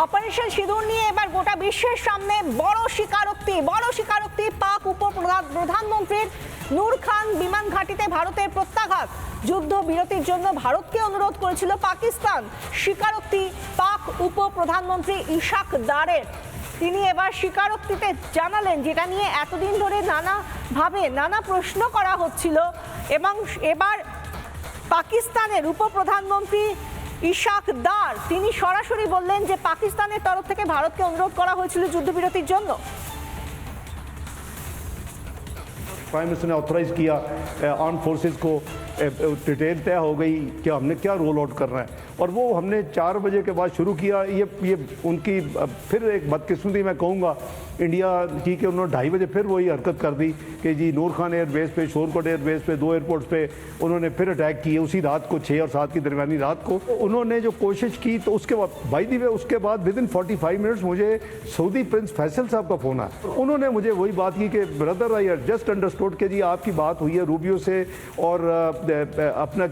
Operation সিঁদুর নিয়ে এবার গোটা বিশ্বের সামনে বড় স্বীকারোক্তি বড় স্বীকারোক্তি পাক উপপ্রধান প্রধানমন্ত্রীর নূর খান বিমান ঘাঁটিতে ভারতের প্রত্যাঘাত। যুদ্ধ বিরতির জন্য ভারতকে অনুরোধ করেছিল পাকিস্তান। স্বীকারোক্তি পাক উপপ্রধানমন্ত্রী ইশাক দারের। তিনি এবার স্বীকারোক্তিতে জানালেন, যেটা নিয়ে এতদিন ধরে নানাভাবে নানা প্রশ্ন করা হচ্ছিল এবং এবার পাকিস্তানের উপপ্রধানমন্ত্রী ইশাক দার, তিনি সরাসরি বললেন যে পাকিস্তানের তরফ থেকে ভারতকে অনুরোধ করা হয়েছিল যুদ্ধবিরতির জন্য। प्राइम मिनिस्टर ने ऑथराइज किया आर्म फोर्सेस को डिटेल तय हो गई कि हमने क्या रोल आउट करना है। और वो हमने चार बजे के बाद शुरू किया। ये ये उनकी फिर एक बदकिस्मती मैं कहूँगा इंडिया की कि उन्होंने ढाई बजे फिर वही हरकत कर दी कि जी नूर खान एयरबेस पे शोरकोट एयरबेस पे, दो एयरपोर्ट्स पे उन्होंने फिर अटैक किए। उसी रात को छः और सात की दरमियानी रात को उन्होंने जो कोशिश की तो उसके बाद भाई दी उसके बाद within forty five minutes मुझे सऊदी प्रिंस फैसल साहब का फ़ोन आया। उन्होंने मुझे वही बात की कि brother I are just understood कि जी आपकी बात हुई है रूबियो से और अ, अ, अपना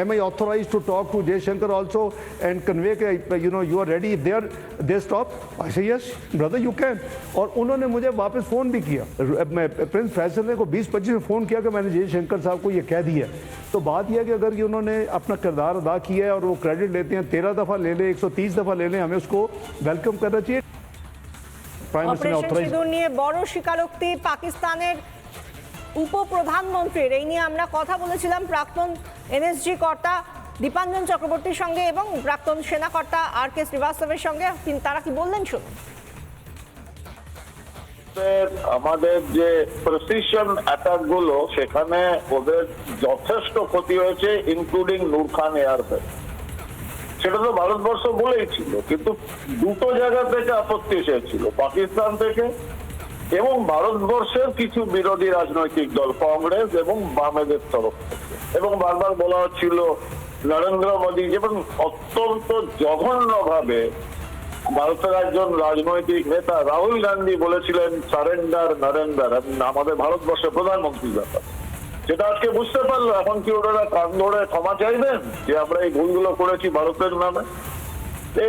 am I authorise to talk to Jaishankar also and convey के you know you are ready there they stop I say yes brother you can और उन्होंने मुझे वापस फ़ोन भी किया मैं प्रिंस फैसल ने को बीस पच्चीस में फ़ोन किया कि मैंने जयशंकर साहब को ये कह दिया है तो बात यह है कि अगर ये उन्होंने अपना किरदार अदा किया है और वो क्रेडिट लेते हैं तेरह दफ़ा ले लें एक सौ तीस दफ़ा ले लें हमें उसको वेलकम करना चाहिए प्राइम मिनिस्टर ने অপারেশন ऑथराइज সিঁদুর নিয়ে বড় স্বীকারোক্তি পাকিস্তানের উপপ্রধানমন্ত্রীর, এই নিয়ে আমরা কথা বলেছিলাম প্রাক্তন এনএসজি কর্তা দীপাঞ্জন চক্রবর্তীর সঙ্গে এবং প্রাক্তন সেনাকর্তা আর কে শ্রীবাস্তবের সঙ্গে। তারা কি বললেন শুনুন। আমাদের যে প্রেসিশন অ্যাটাকগুলো, সেখানে ওদের যথেষ্ট ক্ষতি হয়েছে ইনক্লুডিং নূর খান এয়ারবেস সেটা তো ভারতবর্ষ বলেই ছিল, কিন্তু দুটো জায়গা থেকে আপত্তি এসেছিল, পাকিস্তান থেকে এবং ভারতবর্ষের কিছু বিরোধী রাজনৈতিক দল, কংগ্রেস এবং বামেদের তরফ এবং বারবার বলা হচ্ছিল, নরেন্দ্র মোদী যেমন অত্যন্ত জঘন্য ভাবে ভারতের একজন রাজনৈতিক নেতা রাহুল গান্ধী বলেছিলেন, সারেন্ডার নরেন্দ্র আমাদের ভারতবর্ষের প্রধানমন্ত্রী ব্যাপার। সেটা আজকে বুঝতে পারল, এখন কি ওনারা কান ধরে ক্ষমা চাইবেন যে আমরা এই ভুলগুলো করেছি ভারতের নামে?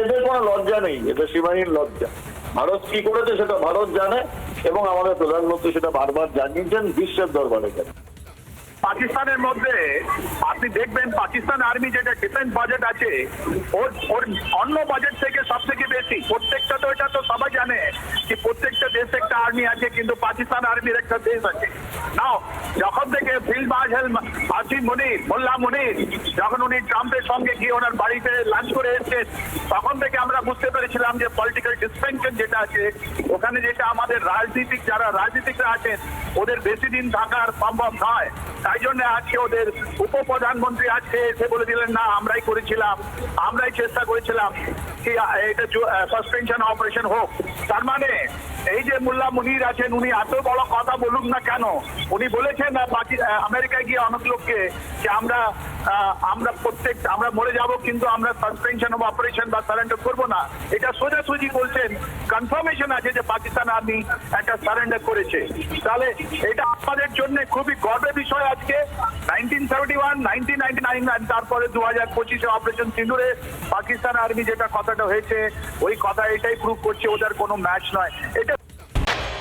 এদের কোনো লজ্জা নেই এটা সীমাহীন লজ্জা। ভারত কি করেছে সেটা ভারত জানে এবং আমাদের প্রধানমন্ত্রী সেটা বারবার জানিয়েছেন বিশ্বের দরবারে। পাকিস্তানের মধ্যে আপনি দেখবেন পাকিস্তান আর্মি যেটা ডিফেন্স বাজেট আছে, ওর ওর অন্য বাজেট থেকে সব থেকে বেশি। প্রত্যেকটা তো এটা তো সবাই জানে যে প্রত্যেকটা দেশে একটা আর্মি আছে, কিন্তু পাকিস্তান আর্মির একটা দেশ আছে। নাও যখন থেকে ফিল্ড মার্শাল আসিম মুনির মোল্লা মুনির যখন উনি ট্রাম্পের সঙ্গে গিয়ে ওনার বাড়িতে লাঞ্চ করে এসেছেন, তখন থেকে আমরা বুঝতে পেরেছিলাম যে পলিটিক্যাল ডিসপেনশন যেটা আছে, ওখানে যেটা আমাদের রাজনীতিক যারা রাজনীতিকরা আছেন, ওদের বেশি দিন থাকার সম্ভব নয়। তাই জন্য আজকে ওদের উপপ্রধানমন্ত্রী আজকে এসে বলে দিলেন, না, আমরাই করেছিলাম, আমরাই চেষ্টা করেছিলাম কি এটা সাসপেনশন অপারেশন হোক। তার মানে এই যে মুল্লা মুনির আছেন, উনি এত বড় কথা বলুক না কেন, উনি বলেছেন বাকি আমেরিকায় গিয়ে অনেক লোককে যে আমরা আমরা প্রত্যেক, আমরা মরে যাব, কিন্তু আমরা সাসপেনশন অফ অপারেশন বা সারেন্ডার করব না। এটা সোজাসুজি বলছেন কনফার্মেশন আছে যে পাকিস্তান আর্মি একটা সারেন্ডার করেছে। তাহলে এটা আমাদের জন্য খুবই গর্বের বিষয় আজকে। Nineteen seventy one nineteen ninety nine তারপরে দু হাজার পঁচিশে অপারেশন সিন্দুরে পাকিস্তান আর্মি যেটা কথাটা হয়েছে, ওই কথা এটাই প্রুভ করছে, ওদের কোনো ম্যাচ নয়। এটা